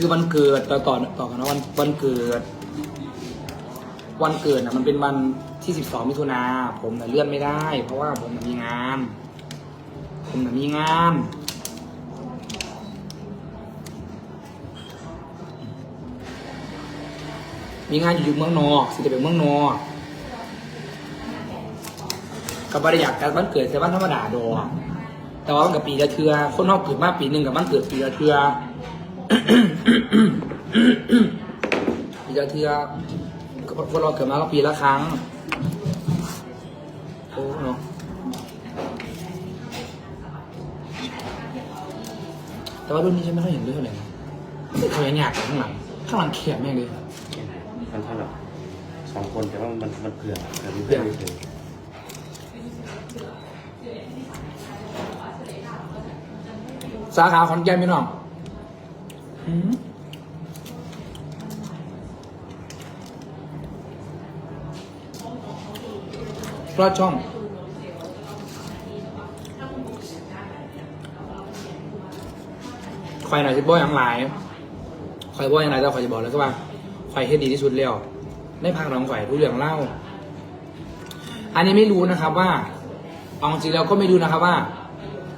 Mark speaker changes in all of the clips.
Speaker 1: คือวันเกิดต่อต่อต่อกันนะวันวันเกิด วันเกิดนะมันเป็นวันที่สิบสองมิถุนาผมน่ะเลื่อนไม่ได้ เพราะว่าผมน่ะมีงาน ผมน่ะมีงานมีงานอยู่เมืองนอกสิจะเป็นเมืองนอกกับบริยากการวันเกิดแต่วันธรรมดาดอแต่ว่ากับปีละเทือคนนอกเกิดมาปีหนึ่งกับวันเกิดปีละเทือ ปีละเทือคนเราเกิดมาก็ปีละครั้ง โอ้เนาะแต่ว่ารุ่นนี้ฉันไม่ค่อยเห็นด้วยเท่าไหร่นะเขายังยากกว่าข้างหลัง ข้างหลังแคบแม่งเลย
Speaker 2: มันเท่าไหร่สองคนแต่ว่ามันมันเผื่อแต่มีเพื่อนไม่เคย
Speaker 1: สาขาขอนแก่นพี่น้อง หืมรอดช่องไฟหน่อยสิบ่อย่างหลายไฟบ่อย่างไรแต่ไฟจะบอกแล้วก็ว่าไฟเฮ็ดดีที่สุดแล้วในภาคหนองไฟผู้เรื่องเล่า อันนี้ไม่รู้นะครับว่าเอาจริงแล้วก็ไม่รู้นะครับว่า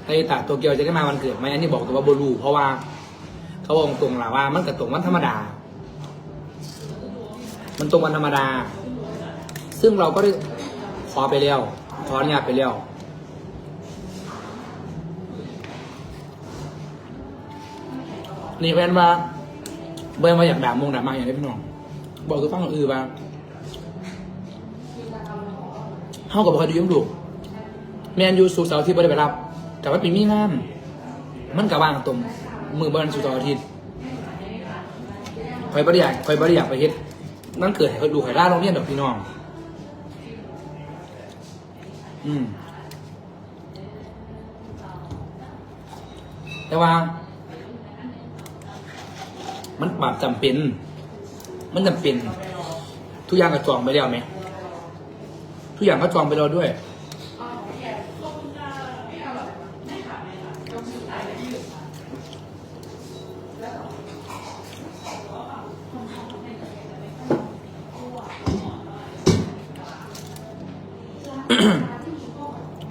Speaker 1: ไอตะโตเกียวจะได้มาวันเกิดไหมอันนี้บอกตัวว่าบรูเพราะว่า เขาบอกตรงละว่า มันกระตรงวันธรรมดา มันตรงวันธรรมดา ซึ่งเราก็ได้ขอไปแล้ว ขออนุญาตไปแล้วนี่เป็นว่าเบิ้ลมาอยากด่ามงด่ามาอย่างนี้พี่น้อง บอกคือฟังอือว่าเฮากับบ่เคยดูยุ่งดูแมนยูสุกร์เสาที่บ่ได้ไปรับ แต่ว่าปีมีงานมันกับว่างตรง มือเบิ้ลสุกร์เสาร์อาทิตย์คอยบริยากคอยบริยากไปเฮ็ดนั่นเกิดให้ดูไข่ล่าโรงเรียนดอกพี่น้อง อืม แต่ว่า มันปรับจำเป็น มันจำเป็น ทุกอย่างก็จองไปแล้วไหม ทุกอย่างก็จองไปแล้วด้วย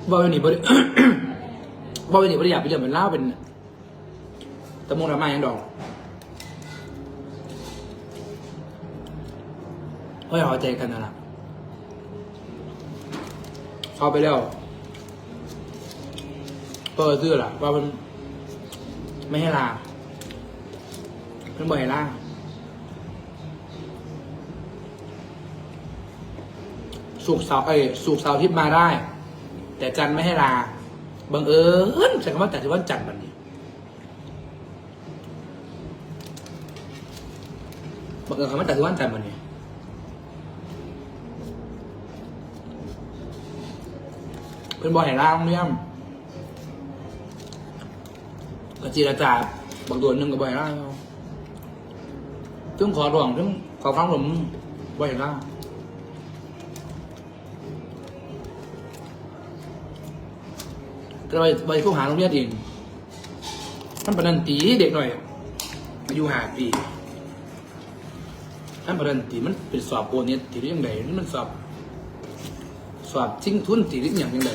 Speaker 1: ว่าวันนี้บริว่าวันนี้บริอยากไปเรื่องเป็นเล่าเป็นตะมงดรามาอย่างดอกก็อย่าเอาใจกันนะล่ะเข้าไปแล้วเปิดเสื้อล่ะว่ามันไม่ให้ลาเพิ่นบ่ให้ลา สุกเสาร์เอ้สุกเสาร์อาทิตย์มาได้ แต่จันทร์ไม่ให้ลาบังเอิญใช้คำว่าแต่ที่ว่าจันทร์แบบนี้บังเอิญคำว่าแต่ที่ว่าจันทร์แบบนี้เพื่อนบอยให้ล่างเรื่องกจีระจาบางตัวหนึ่งกับบอยล่างเอาซึ่งขอร้องซึ่งขอฟังผมบอยให้ล่าง ก็ไปไปผู้หาโรงเรียนเองท่านประดันตีเด็กหน่อยอายุห้าปีท่านประดันตีมันเป็นสอบโอเน็ตตีได้ยังไงนี่มันสอบ สอบจิ้งทุนตีนิดอย่างยังไง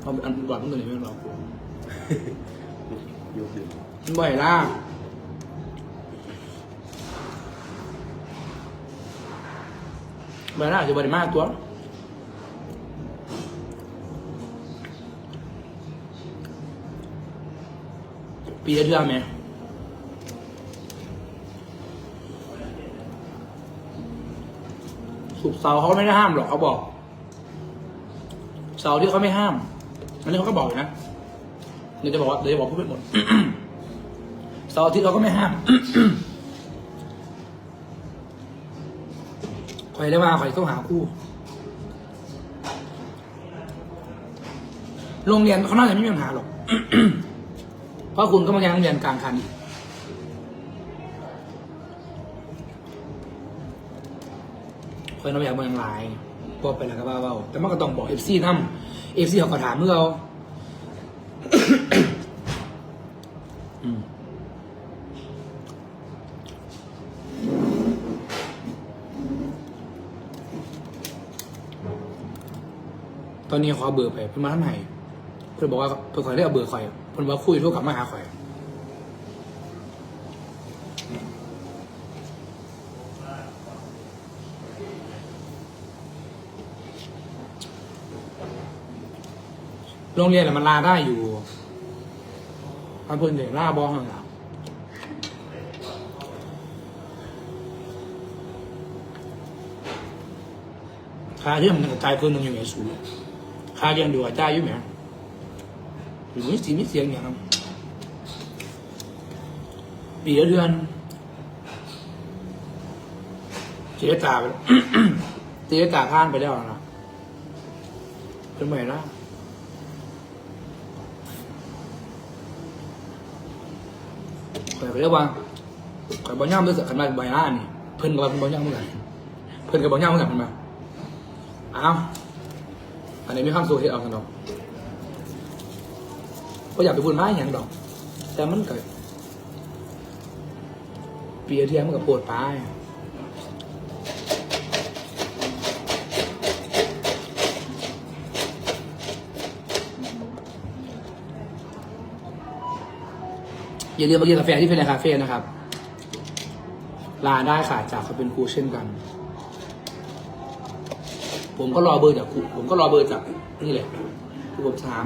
Speaker 1: เอาอันก่อนมันตัวนี้ไม่รอก
Speaker 2: ยกดื่ม
Speaker 1: มันบ่อยล่ะบ่อยล่ะจะบ่อยมากตัว ปีละเดือนไหมสุกเสาเขาไม่ได้ห้ามหรอกเขาบอก เสาที่เขาไม่ห้าม อันนี้เขาก็บอกอยู่นะเดี๋ยวจะบอกว่าเดี๋ยวจะบอกพูดไปหมดเสาร์อาทิตย์เราก็ไม่ห้ามคอยได้ว่าคอยต้องหาคู่ โรงเรียนเขาน่าจะไม่มีปัญหาหรอก เพราะคุณก็มาแข่งเรียนกลางคันคอยน้อยางเมืองหลายพวกไปแล้วก็บ้าเบาแต่มันก็ต้องบอกเอฟซีนั่มเอฟซีเขาก็ถามเมื่อเราตอนนี้ขอเบื่อไปเป็นมาทำไหน เพิ่นบอกว่าเพิ่นขอได้เอาเบอร์ข่อยเพิ่นว่าคุยโทรกลับมาหาข่อยโรงเรียนมันลาได้อยู่มันเพิ่นเด็กลาบ้องนั่นล่ะค่าเรื่องมันกระจายเพิ่นหนึงอยู่ไหนสูงค่าเรียนดูกระจายอยู่ไหม หรือมีสีมีเสียงอย่างนั้นปีเดือนเจรจาไปเจรจาผ่านไปแล้วนะเป็นไงล่ะข่อยก็เรียกว่าข่อยบ่ย่ำด้วยสักขันมาใบหน้านี่เพิ่นกับว่าเพิ่นบ่ย่ำเมื่อนกันเพิ่นกับบ่ย่ำเมื่อนกันเพิ่นมาอ้าวอันนี้มีความสุขเฮ็ดเอากันดอก ก็อยากไปพูดมาอย่างดอก แต่มันก็ปีละเทียมมันก็โปวดไปอย่าลืมมากินกาแฟที่เพนคาเฟ่นะครับ ลาได้ค่ะจากเขาเป็นครูเช่นกัน ผมก็รอเบอร์จากครูผมก็รอเบอร์จากนี่แหละครูผมถาม